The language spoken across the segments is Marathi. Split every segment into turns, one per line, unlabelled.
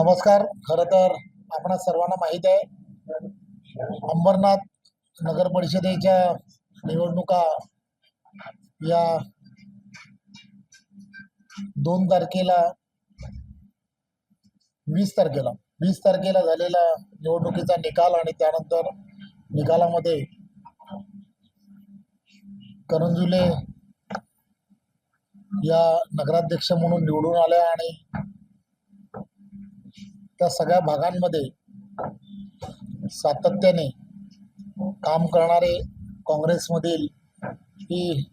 नमस्कार खरं तर आपणा सर्वांना माहीत आहे अंबरनाथ नगर परिषदेच्या निवडणुका या दोन तारखेला वीस तारखेला वीस तारखेला झालेला निवडणुकीचा निकाल आणि त्यानंतर निकालामध्ये करंजुले या नगराध्यक्ष म्हणून निवडून आल्या आणि त्या सगळ्या भागांमध्ये सातत्याने काम करणारे काँग्रेसमधील ही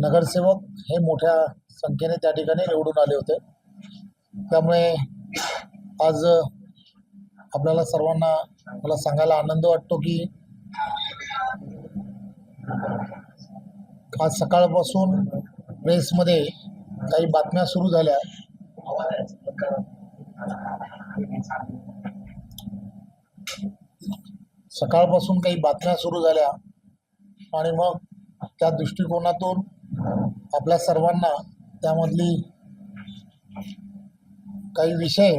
नगरसेवक हे मोठ्या संख्येने त्या ठिकाणी निवडून आले होते. त्यामुळे आज आपल्याला सर्वांना मला सांगायला आनंद वाटतो की आज सकाळपासून प्रेसमध्ये काही बातम्या सुरू झाल्या. सकाळपासून काही बातम्या सुरू झाल्या आणि मग त्या दृष्टिकोनातून आपल्या सर्वांना त्यामधली काही विषय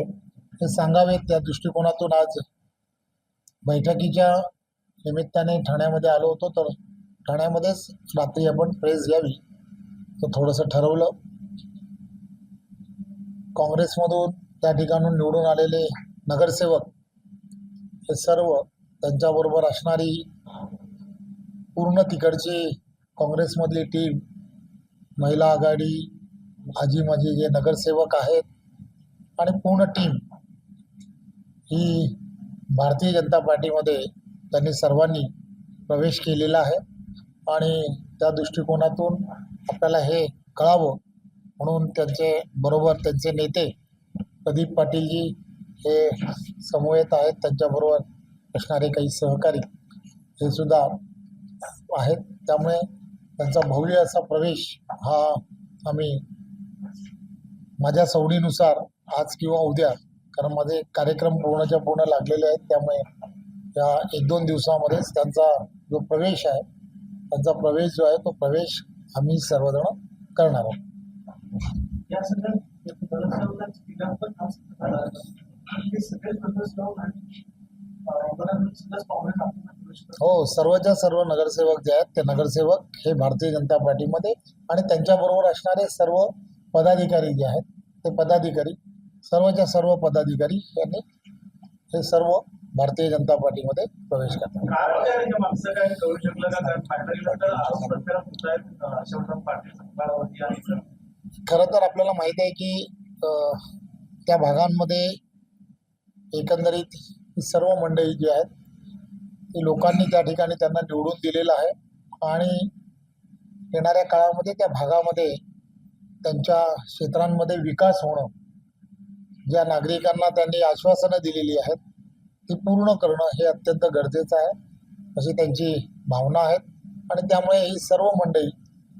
हे सांगावेत. त्या दृष्टिकोनातून आज बैठकीच्या निमित्ताने ठाण्यामध्ये आलो होतो तर ठाण्यामध्येच रात्री आपण प्रेस घ्यावी. तर थोडंसं ठरवलं. काँग्रेसमधून त्या ठिकाणून निवडून आलेले नगरसेवक हे सर्व त्यांच्याबरोबर असणारी पूर्ण तिकडची काँग्रेसमधली टीम महिला आघाडी माझी माझी जे नगरसेवक आहेत आणि पूर्ण टीम ही भारतीय जनता पार्टीमध्ये त्यांनी सर्वांनी प्रवेश केलेला आहे आणि त्या दृष्टिकोनातून आपल्याला हे कळावं म्हणून त्यांचे बरोबर त्यांचे नेते प्रदीप पाटीलजी हे समवेत आहेत. त्यांच्याबरोबर असणारे काही सहकारी हे सुद्धा आहेत. त्यामुळे त्यांचा भव्य असा प्रवेश हा आम्ही माझ्या सवडीनुसार आज किंवा उद्या कारण माझे कार्यक्रम पूर्णच्या पूर्ण लागलेले आहेत. त्यामुळे या एक दोन दिवसामध्येच त्यांचा जो प्रवेश आहे त्यांचा प्रवेश जो आहे तो प्रवेश आम्ही सर्वजण करणार आहोत.
पण झाला आणि
हो सर्वच्या सर्व नगरसेवक जे आहेत ते नगरसेवक हे भारतीय जनता पार्टीमध्ये आणि त्यांच्याबरोबर असणारे सर्व पदाधिकारी जे आहेत ते पदाधिकारी सर्वच्या सर्व पदाधिकारी यांनी हे सर्व भारतीय जनता पार्टीमध्ये प्रवेश करतात.
तर
खरं तर आपल्याला माहिती आहे की त्या भागांमध्ये एकंदरीत ही सर्व मंडळी जी आहेत ती लोकांनी त्या ठिकाणी त्यांना निवडून दिलेलं आहे आणि येणाऱ्या काळामध्ये त्या भागामध्ये त्यांच्या क्षेत्रांमध्ये विकास होणं ज्या नागरिकांना त्यांनी आश्वासनं दिलेली आहेत ती पूर्ण करणं हे अत्यंत गरजेचं आहे अशी त्यांची भावना आहेत. आणि त्यामुळे ही सर्व मंडळी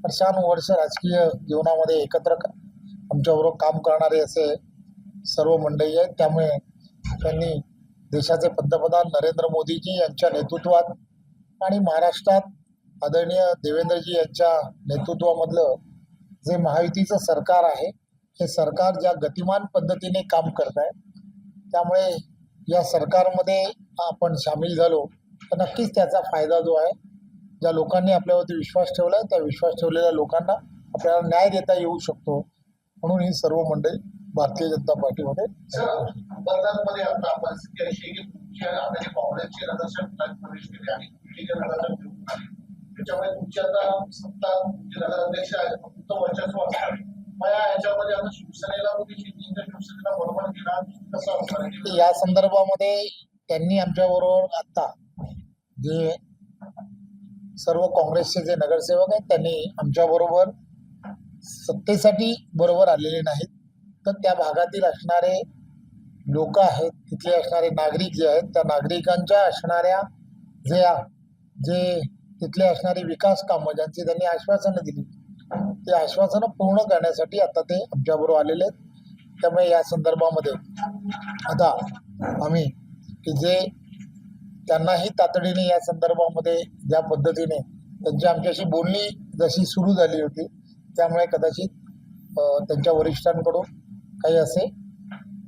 वर्षानुवर्ष राजकीय जीवनामध्ये एकत्र आमच्याबरोबर काम करणारे असे सर्व मंडळी आहेत. त्यामुळे त्यांनी देशाचे पंतप्रधान नरेंद्र मोदीजी यांच्या नेतृत्वात आणि महाराष्ट्रात आदरणीय देवेंद्रजी यांच्या नेतृत्वामधलं जे महायुतीचं सरकार आहे हे सरकार ज्या गतिमान पद्धतीने काम करत आहे त्यामुळे या सरकारमध्ये आपण सामील झालो तर नक्कीच त्याचा फायदा जो आहे ज्या लोकांनी आपल्यावरती विश्वास ठेवला आहे त्या विश्वास ठेवलेल्या लोकांना आपल्याला न्याय देता येऊ शकतो. म्हणून ही सर्व मंडळी भारतीय जनता पार्टीमध्ये
आता आता आता या आता बरोबर
संदर्भामध्ये त्यांनी आमच्याबरोबर आत्ता जे सर्व काँग्रेसचे जे नगरसेवक आहेत त्यांनी आमच्याबरोबर सत्तेसाठी बरोबर आलेले नाहीत. तर त्या भागातील असणारे लोक आहेत तिथले असणारे नागरिक जे आहेत त्या नागरिकांच्या असणाऱ्या जे जे तिथले असणारी विकास कामं ज्यांची त्यांनी आश्वासनं दिली ते आश्वासनं पूर्ण करण्यासाठी आता ते आमच्याबरोबर आलेले आहेत. त्यामुळे या संदर्भामध्ये आता आम्ही की जे त्यांनाही तातडीने या संदर्भामध्ये ज्या पद्धतीने त्यांची आमच्याशी बोलणी जशी सुरू झाली होती त्यामुळे कदाचित त्यांच्या वरिष्ठांकडून काही असे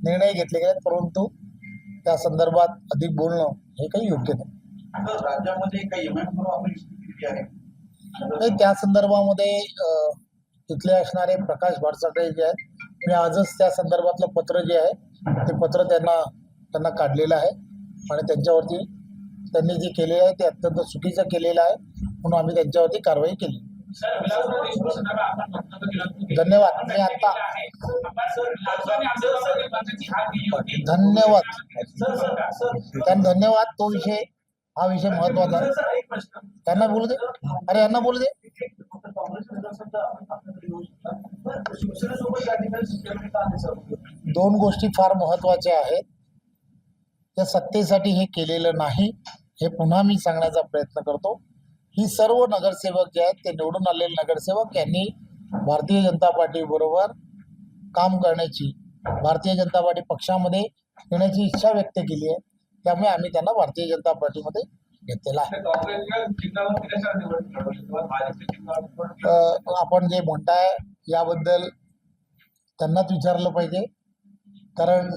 निर्णय घेतले गेले परंतु त्या संदर्भात अधिक बोलणं हे काही योग्य नाही. त्या संदर्भामध्ये इथले असणारे प्रकाश भाटसाकडे जे आहेत मी आजच त्या संदर्भातलं पत्र जे आहे ते पत्र त्यांना त्यांना काढलेलं आहे. आणि त्यांच्यावरती त्यांनी जे केलेलं आहे ते अत्यंत चुकीचं केलेलं आहे. म्हणून आम्ही त्यांच्यावरती कारवाई केली. धन्यवाद. मी आता- धन्यवाद. त्यांना धन्यवाद तो विषय हा विषय महत्त्वाचा आहे. त्यांना बोलू दे. अरे यांना बोलू दे. दोन गोष्टी फार महत्त्वाच्या आहेत. त्या सत्तेसाठी हे केलेलं नाही. हे पुन्हा मी सांगण्याचा प्रयत्न करतो. ही सर्व नगरसेवक जे आहेत ते निवडून आलेले नगरसेवक यांनी भारतीय जनता पार्टी बरोबर काम करण्याची भारतीय जनता पार्टी पक्षामध्ये येण्याची इच्छा व्यक्त केली आहे. त्यामुळे आम्ही त्यांना भारतीय जनता पार्टीमध्ये घेतलेला आहे. आपण जे म्हणताय याबद्दल त्यांनाच विचारलं पाहिजे. कारण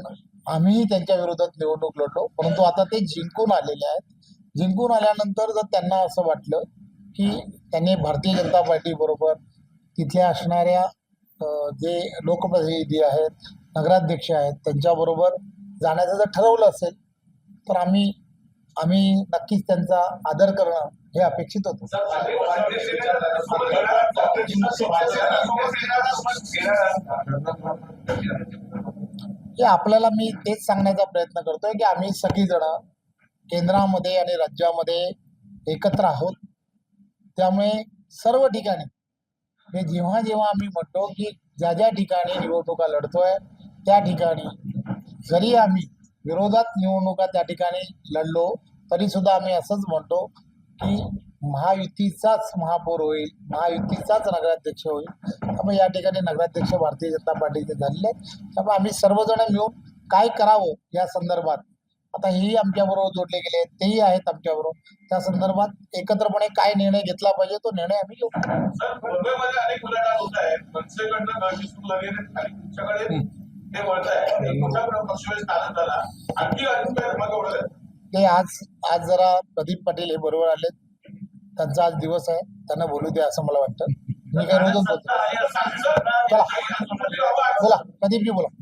आम्हीही त्यांच्या विरोधात निवडणूक लढलो परंतु आता ते जिंकून आलेले आहेत. जिंकून आल्यानंतर जर त्यांना असं वाटलं की त्यांनी भारतीय जनता पार्टी बरोबर तिथल्या असणाऱ्या जे लोकप्रतिनिधी आहेत नगराध्यक्ष आहेत त्यांच्याबरोबर जाण्याचं जर ठरवलं असेल तर आम्ही आम्ही नक्कीच त्यांचा आदर करणं हे अपेक्षित होतं. की आपल्याला मी तेच सांगण्याचा प्रयत्न करतोय की आम्ही सगळीजण केंद्रामध्ये आणि राज्यामध्ये एकत्र आहोत. त्यामुळे सर्व ठिकाणी हे जेव्हा जेव्हा आम्ही म्हणतो की ज्या ज्या ठिकाणी निवडणुका लढतोय त्या ठिकाणी जरी आम्ही विरोधात निवडणुका त्या ठिकाणी लढलो तरी सुद्धा आम्ही असंच म्हणतो की महायुतीचाच महापौर होईल महायुतीचाच नगराध्यक्ष होईल. त्यामुळे या ठिकाणी नगराध्यक्ष भारतीय जनता पार्टीचे झालेले आहेत. त्यामुळे आम्ही सर्वजण मिळून काय करावं या संदर्भात आता हेही आमच्याबरोबर जोडले गेले आहेत तेही आहेत आमच्याबरोबर. त्या संदर्भात एकत्रपणे काय निर्णय घेतला पाहिजे तो निर्णय आम्ही घेऊ.
सर मुंबईमध्ये अनेक उलाढाल होत आहे मनसेकडनं गळशी सुरू झाली आहे आणि तुमच्याकडे ते वळत आहे मोठा पक्षवेश झाला आणखी
आज आज जरा प्रदीप पाटील हे बरोबर आलेत. त्यांचा आज दिवस आहे. त्यांना बोलू द्या असं मला वाटतं. मी काय रोजच बोलतो. चला. बोला प्रदीपजी बोला.